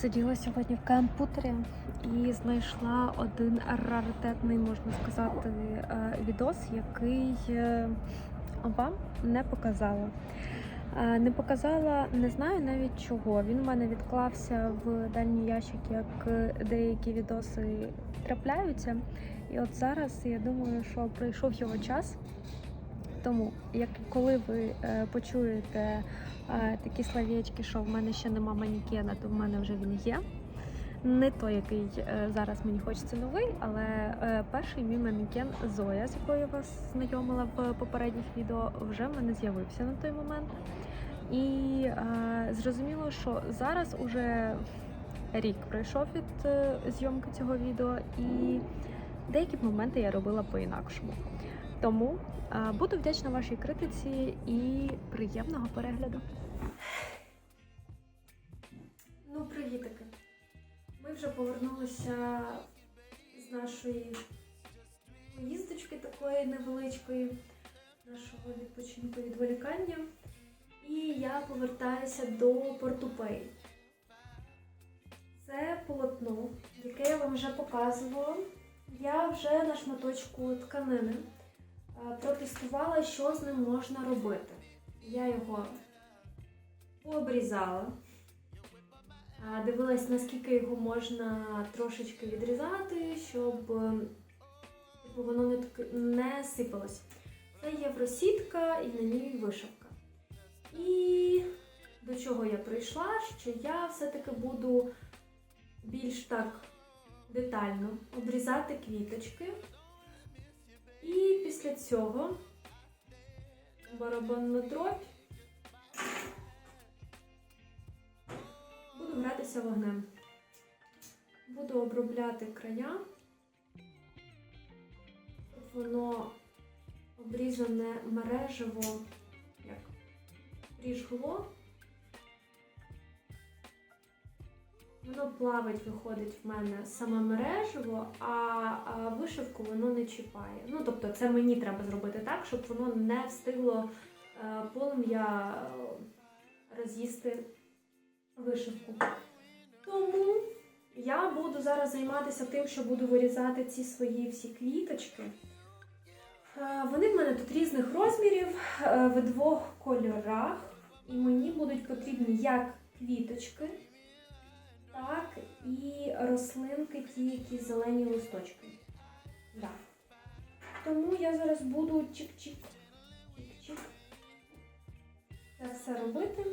Сиділа сьогодні в комп'ютері і знайшла один раритетний, можна сказати, е, відос, який е, вам не показала. Е, Не показала, не знаю навіть чого. Він у мене відклався в дальній ящик, як деякі відоси трапляються. І от зараз я думаю, що прийшов його час. Тому, як коли ви е, почуєте е, такі словечки, що в мене ще нема манікена, то в мене вже він є. Не той, який е, зараз мені хочеться новий, але е, перший мій манекен Зоя, з якою я вас знайомила в попередніх відео, вже в мене з'явився на той момент. І е, зрозуміло, що зараз уже рік пройшов від е, зйомки цього відео, і деякі моменти я робила по-інакшому. Тому е, буду вдячна вашій критиці і приємного перегляду. Ну, привітики. Ми вже повернулися з нашої поїздочки такої невеличкої, нашого відпочинку відволікання. І я повертаюся до Портупей. Це полотно, яке я вам вже показувала. Я вже на шматочку тканини протестувала, що з ним можна робити. Я його пообрізала. А, Дивилась, наскільки його можна трошечки відрізати, щоб е, типу, воно не, не сипалось. Це євросітка і на ній вишивка. І до чого я прийшла, що я все-таки буду більш так детально обрізати квіточки. Після цього барабанну дробь буду гратися вогнем. Буду обробляти края, щоб воно обрізане мережево, як пріжгло. Воно плавить, виходить в мене саме мережево, а, вишивку воно не чіпає. Ну, тобто, це мені треба зробити так, щоб воно не встигло е, полум'я е, роз'їсти вишивку. Тому я буду зараз займатися тим, що буду вирізати ці свої всі квіточки. Е, Вони в мене тут різних розмірів, в двох кольорах, і мені будуть потрібні як квіточки, так і рослинки, ті, які зелені листочки. Да. Тому я зараз буду чик-чик, чик-чик це все робити.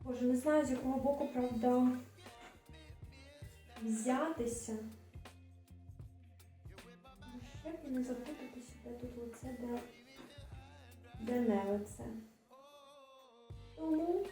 Боже, не знаю, з якого боку, правда, взятися. Ну, Ще б не запутатися, де тут лице, де, де не лице. Тому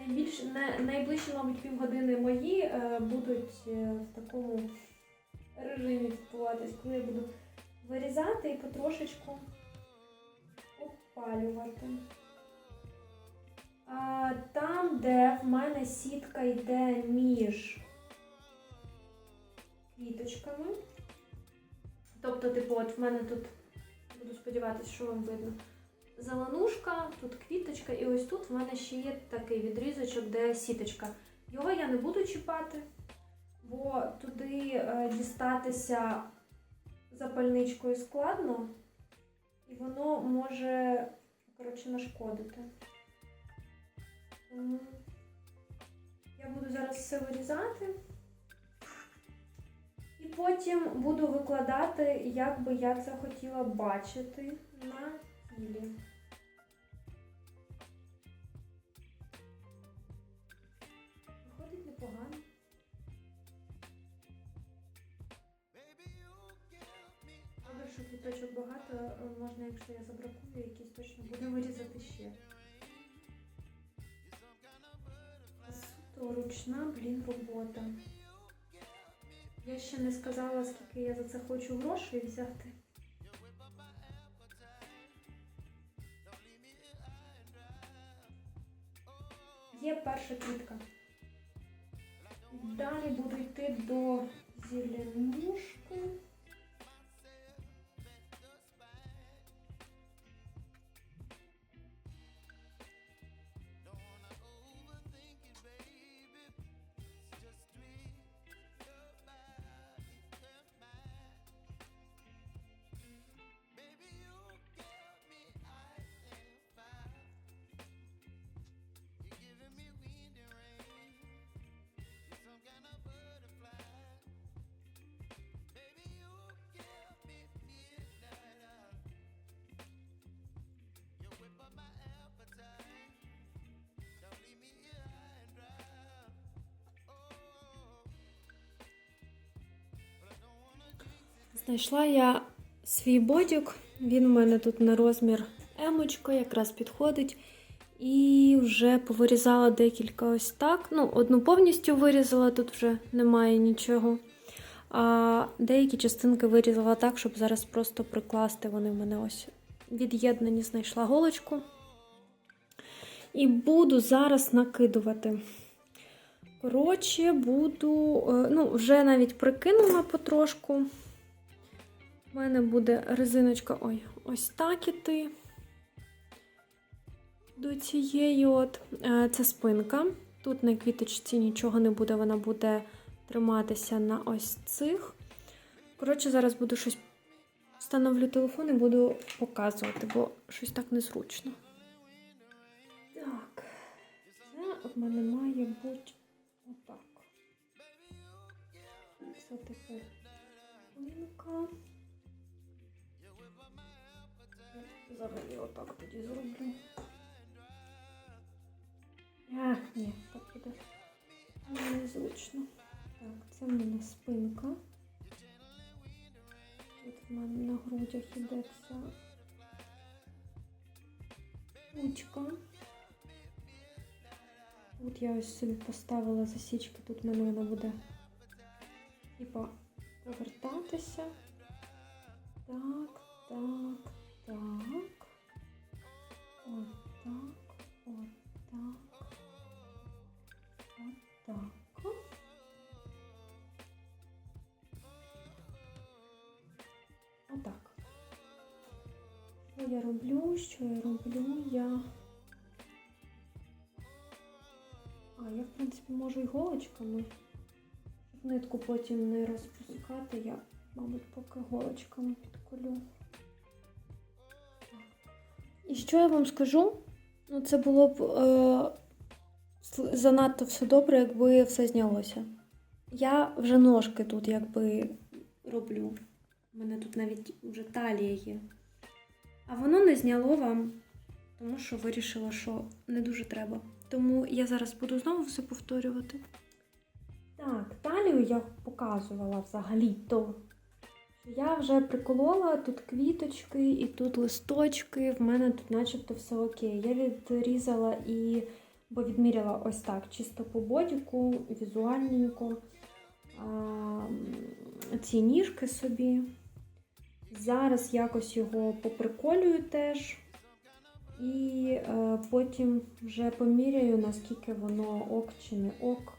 найбільш, на, найближчі, мабуть, півгодини мої е, будуть е, в такому режимі відбуватись, коли я буду вирізати і потрошечку опалювати. А, там, де в мене сітка йде між квіточками. Тобто, типу, от в мене тут, буду сподіватися, що вам видно. Зеленушка, тут квіточка, і ось тут в мене ще є такий відрізочок, де сіточка. Його я не буду чіпати, бо туди е, дістатися запальничкою складно, і воно може, коротше, нашкодити. Я буду зараз все вирізати. І потім буду викладати, як би я це хотіла бачити на тілі. Можна, якщо я забракую, якісь точно буду вирізати ще. Суто ручна, блін, робота. Я ще не сказала, скільки я за це хочу грошей взяти. Є перша квітка. Далі буду йти до зеленушки. Знайшла я свій бодік. Він у мене тут на розмір емочка, якраз підходить. І вже повирізала декілька ось так. Ну, одну повністю вирізала, тут вже немає нічого. А деякі частинки вирізала так, щоб зараз просто прикласти. Вони в мене ось від'єднані, знайшла голочку. І буду зараз накидувати. Коротше, буду, е, ну, вже навіть прикинула потрошку. У мене буде резиночка, ой, ось так іти. До цієї от е, це спинка. Тут на квіточці нічого не буде, вона буде триматися на ось цих. Коротше, зараз буду щось встановлю телефон і буду показувати, бо щось так незручно. Так, це в мене має бути отак. Це типу спинка. Взагалі отак тоді зроблю. А, ні, так буде незручно. Так, це в мене спинка. Тут в мене на грудях ця ручка. От я ось собі поставила засічки, тут в мене вона буде типа повертатися. Так, так, так. От так, от так. От так. Отак. Що я роблю? Що я роблю? Я. А, я, в принципі, можу іголочками. Щоб нитку потім не розпускати, я, мабуть, поки голочками підколю. І що я вам скажу? Ну, це було б е, занадто все добре, якби все знялося. Я вже ножки тут якби роблю. У мене тут навіть вже талія є. А воно не зняло вам, тому що вирішила, що не дуже треба. Тому я зараз буду знову все повторювати. Так, талію я показувала взагалі-то. Я вже приколола тут квіточки і тут листочки. В мене тут начебто все окей. Я відрізала і бо відміряла ось так, чисто по бодіку, візуальненько. Ці ніжки собі. Зараз якось його поприколюю теж. І е, потім вже поміряю, наскільки воно ок чи не ок.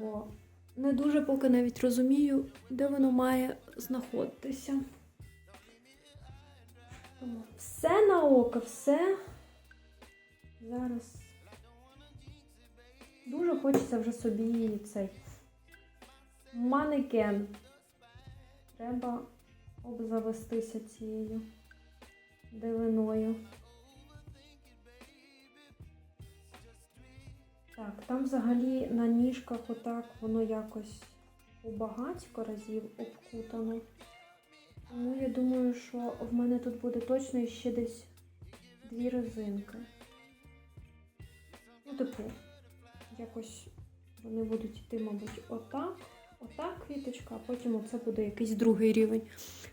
Бо не дуже поки навіть розумію, де воно має знаходитися. Все на око, все. Зараз дуже хочеться вже собі цей манекен. Треба обзавестися цією дивиною. Там взагалі на ніжках отак воно якось у багатько разів обкутано. Тому я думаю, що в мене тут буде точно ще десь дві резинки. Ну, типу, якось вони будуть йти, мабуть, отак, отак квіточка, а потім оце буде якийсь другий рівень,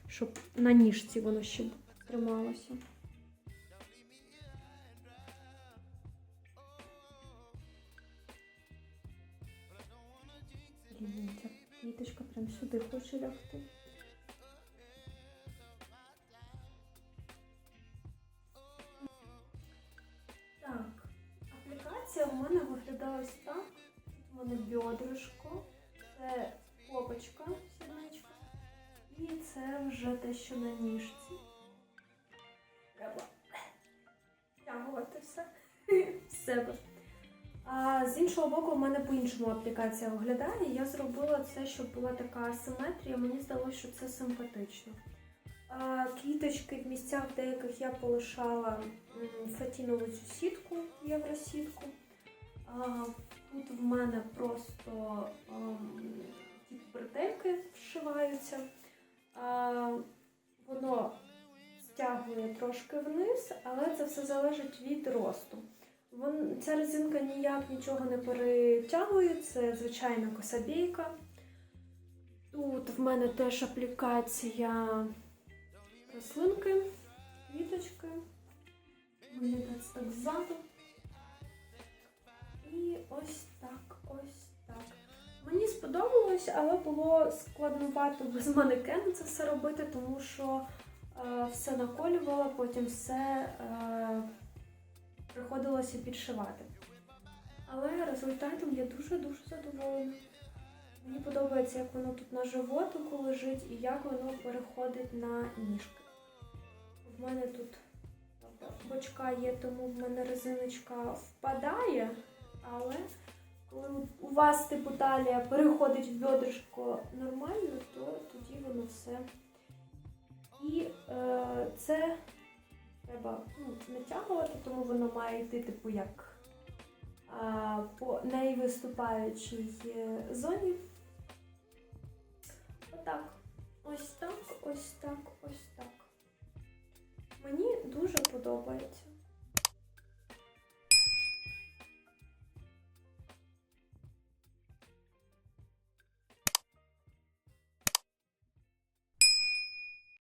щоб на ніжці воно ще трималося. Ця квіточка прям сюди хоче лягти. Так, аплікація у мене виглядає ось так. Тут у мене бьодришко, це попочка, сідничка. І це вже те, що на ніжці. Треба втягувати все в себе. А з іншого боку, у мене по-іншому аплікація виглядає. Я зробила це, щоб була така асиметрія. Мені здалося, що це симпатично. А, квіточки в місцях деяких я полишала фатінову цю сітку, євросітку. А, тут в мене просто ті бретельки вшиваються. А, воно стягує трошки вниз, але це все залежить від росту. Вон, ця резинка ніяк нічого не перетягує, це звичайна косабійка. Тут в мене теж аплікація рослинки, квіточки. Виглядає так ззаду. І ось так, ось так. Мені сподобалось, але було складновато без манекену це все робити, тому що е, все наколювала, потім все е, приходилося підшивати. Але результатом я дуже-дуже задоволена. Мені подобається, як воно тут на животику лежить і як воно переходить на ніжки. В мене тут бочка є, тому в мене резиночка впадає, але коли у вас типу талія переходить в бедришко нормально, то тоді воно все. І е, це треба ну, натягувати, тому воно має йти, типу, як а, по найвиступаючій е, зоні. Отак. Ось так, ось так, ось так. Мені дуже подобається.